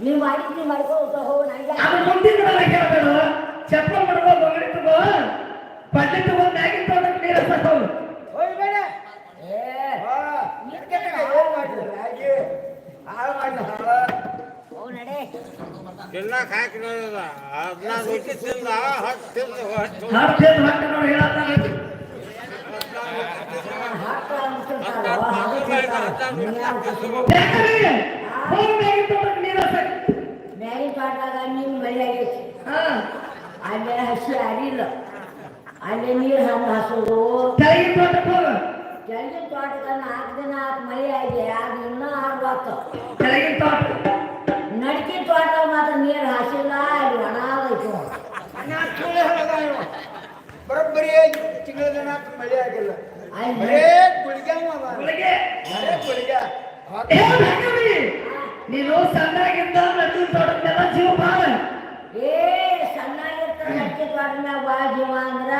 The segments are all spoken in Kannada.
ನೀವು ಮಾಡಿದ್ ನೀವು ಮಾಡ್ಕೊಳ್ತ ಹೋಗು ನನಗೆ ಅದು ಮುಂದಿನ ಕಡೆ ಕೇಳಬೇಡ ಚಪ್ಪಲ್ ಮಾಡ್ಕೋ ಬಂಗಡಿ ತಗೋ. ಪಡ್ಲಿ ತಗೋ ಮ್ಯಾಗಿನ ತೋಟಕ್ಕೆ ನೀರು ಹಚ್ಚಕ್ ಹೋಗು ಹೋಗ್ಬೇಡ ಏ ಏನ್ ಮಾಡ್ರಿ ಹಾಗೆ ಹಾಳು ಮಾಡಿ ಹೋಗು ನಡೆ. ಎಲ್ಲ ಹಾಕಿ ನೋಡಿದ? ಹದಿನಾರು ರೊಟ್ಟಿ ತಿಂದ ಹತ್ತು ತಿಂದ ಹೊಟ್ಟು ಹತ್ತು ಏನು ಹತ್ತು ನೋಡಿ ಹೇಳತ್ತಾನ ಹಾಕ್ತಾರ ಅಂತಿರ್ತಾರೋ, ಹಾಗೆ ತಿಂತಾರೋ. ನೀನ್ ಯಾರ್ ತಿಂತೀರೋ? ಯಾಕಂದ್ರೆ ಹೋಗಿ ಮ್ಯಾಗಿನ ತೋಟಕ್ಕೆ ನೀರು ಹಚ್ಚಕ್ ಮ್ಯಾಗಿನ ತೋಟದಾಗ ನೀರು ಮಳೆ ಆಗೈತಿ ಹಾ ಅಲ್ಲೇ ಹಸಿ ಅರಿಲ್ಲ ಅಲ್ಲೇ ನೀರು ಹಣ್ಣು ಹಸೋದು ತೆಳಗಿನ ತೋಟಕ್ಕೆ ಹೋಗು ಕೆಳಗಿನ ತೋಟದಾಗ ನಾಲ್ಕು ದಿನ ಆತ್ ಮಳೆ ಆಗಿ ಅದು ಇನ್ನೂ ಆರ್ವಾತು ಕೆಳಗಿನ ತೋಟ ನಡ್ಕಿನ ತೋಟದಾಗ ಮಾತ್ರ ನೀರು ಹಾಸಿಲ್ಲ ಅಲ್ಲಿ ಒಣ ಆಗೈತು ಬರೋಬ್ಬರಿ ತಿಂಗಳ ಜನ ಮಳೆ ಆಗಿಲ್ಲ ಅಲ್ಲಿ ಬರೇ ಗುಳಿಗ್ಯಾವ ಅವ. ಒಳಗೆ ಬರೇ ಗುಳಿಗ ಏ ರಂಗವಿ, ನೀನು ಸಣ್ಣಾಗಿದ್ದ ನಡು ತೋಟಕ್ಕೆಲ್ಲ ಜೀವ ಬಾಳ ಏ ಸಣ್ಣಾಗಿರ್ತ ತೋಟದ ಮ್ಯಾಗ ಭಾಳ ಜೀವ ಅಂದ್ರ.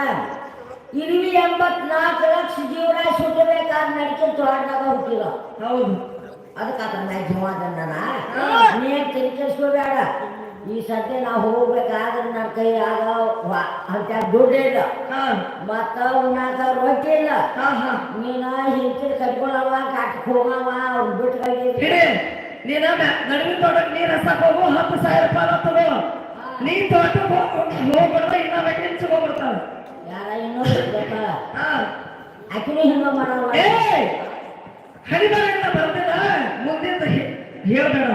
ಇರುವಿ ಎಂಬತ್ನಾಲ್ಕು ಲಕ್ಷ ಜೀವರಾಶಿ ಹುಟ್ಟಬೇಕಾದ್ರೆ ನಡಿಕೆ ತೋಟದಾಗ ಹುಟ್ಟಿಲ್ಲ ಹೌದು. ಅದಕ್ಕೆ ಮ್ಯಾಗ ಜೀವ ಅದನ್ನ. ನೀನ್ ತಿಳ್ಕಿಸ್ಕೋಬೇಡ ಈ ಸದ್ಯ ನಾವು ಹೋಗ್ಬೇಕಾದ್ರೆ ನನ್ನ ಕೈ ಆಗ ಅಂತ ದುಡ್ಡು ಇಲ್ಲ. ಹಾ. ಮತ್ತ ಉಣ್ಣಾಕ ರೊಟ್ಟಿ ಇಲ್ಲ. ನೀನ ಹಿಂತಿರ್ ಕಟ್ಕೊಳವ ಕಾಟಕ್ ಹೋಗವ ಅವ್ರು ಬಿಟ್ಟು ನೀನ ನಡುವಿನ ತೋಟಕ್ಕೆ ನೀರು ಹಸಕ್ ಹೋಗು ಹತ್ತು ಸಾವಿರ ರೂಪಾಯಿ ತಗೋ ನೀ ತೋಟಕ್ಕೆ ಹೋಗ್ಬಿಡ್ದ ಇನ್ನ ವೇಕೆನ್ಸಿ ಹೋಗ್ಬಿಡ್ತಾವ. ಯಾರ ಗೊತ್ತಾಳ ಹಾ. ಆಕಿನೂ ಹಿಂಗ ಮಾಡವ ಏ! ಹರಿಬಾರಿಂದ ಬರ್ತಿಲ್ಲ ಮುಂದಿಂದ ಹೇಳ್ಬೇಡ.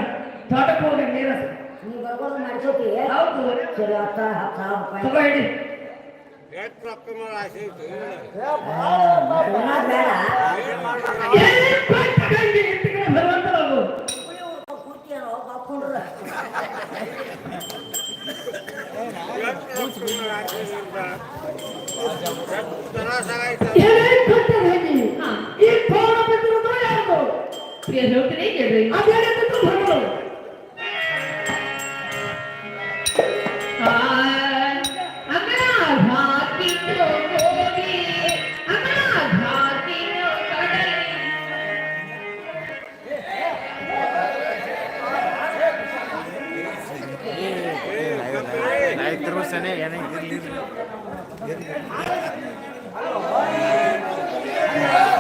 ತೋಟಕ್ಕೆ ಹೋಗಿ ನೀರ್ ಹಚ್ಚ ನೀ ಬರ್ಕೊಂಡು ಹೌದು. ಸರಿ ಹತ್ತ ಹತ್ತು ಸಾವಿರ ರೂಪಾಯಿ. ತಗೋ ಹಿಡಿ ಎಷ್ಟು ರೊಕ್ಕ ಮಾಡಿ ಆಸೆ ಎಷ್ಟು ರೊಕ್ಕ ಮಾಡಿ ಆಸೆ ಐತಿ ಎಷ್ಟು ತ್ರಾಸ ಆಗೈತೆ ಏನೇ ಕೊಟ್ಟ ಕೈಗೆ. ಈ ತೋಟ ಬಿಟ್ಟಿರೋದು ಯಾರ್ದು? ಅಮರ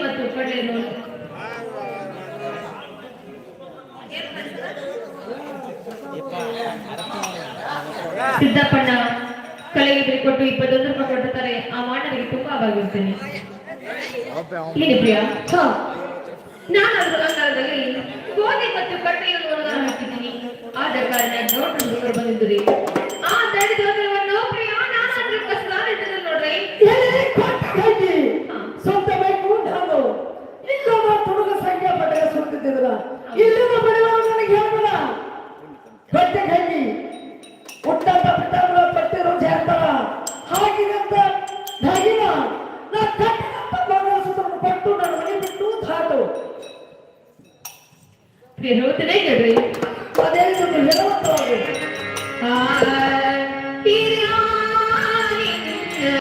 ಮತ್ತು ಕಡಲೆಯನ್ನು ಸಿದ್ದಪ್ಪಣ್ಣ ಕಲೆಗೆ ಕೊಟ್ಟು ಇಪ್ಪತ್ತೊಂದು ರೂಪಾಯಿ ಕೊಡ್ತಾರೆ ಆ ಮಾಡಲಿಗೆ ತುಂಬಾ ಬಾಗಿರ್ತೇನೆ ಪ್ರಿಯ? ನಾನು ನಾನಾದ್ರೂ ಅಂಗಳದಲ್ಲಿ ಗೋಧಿ ಮತ್ತು ಕಡ್ಲೆಯನ್ನು ಫಿರೋತ್ ನೈ ಕಡ್ರಿ ಅದೇನು ಫಿರೋತ್ ಹಾಯ್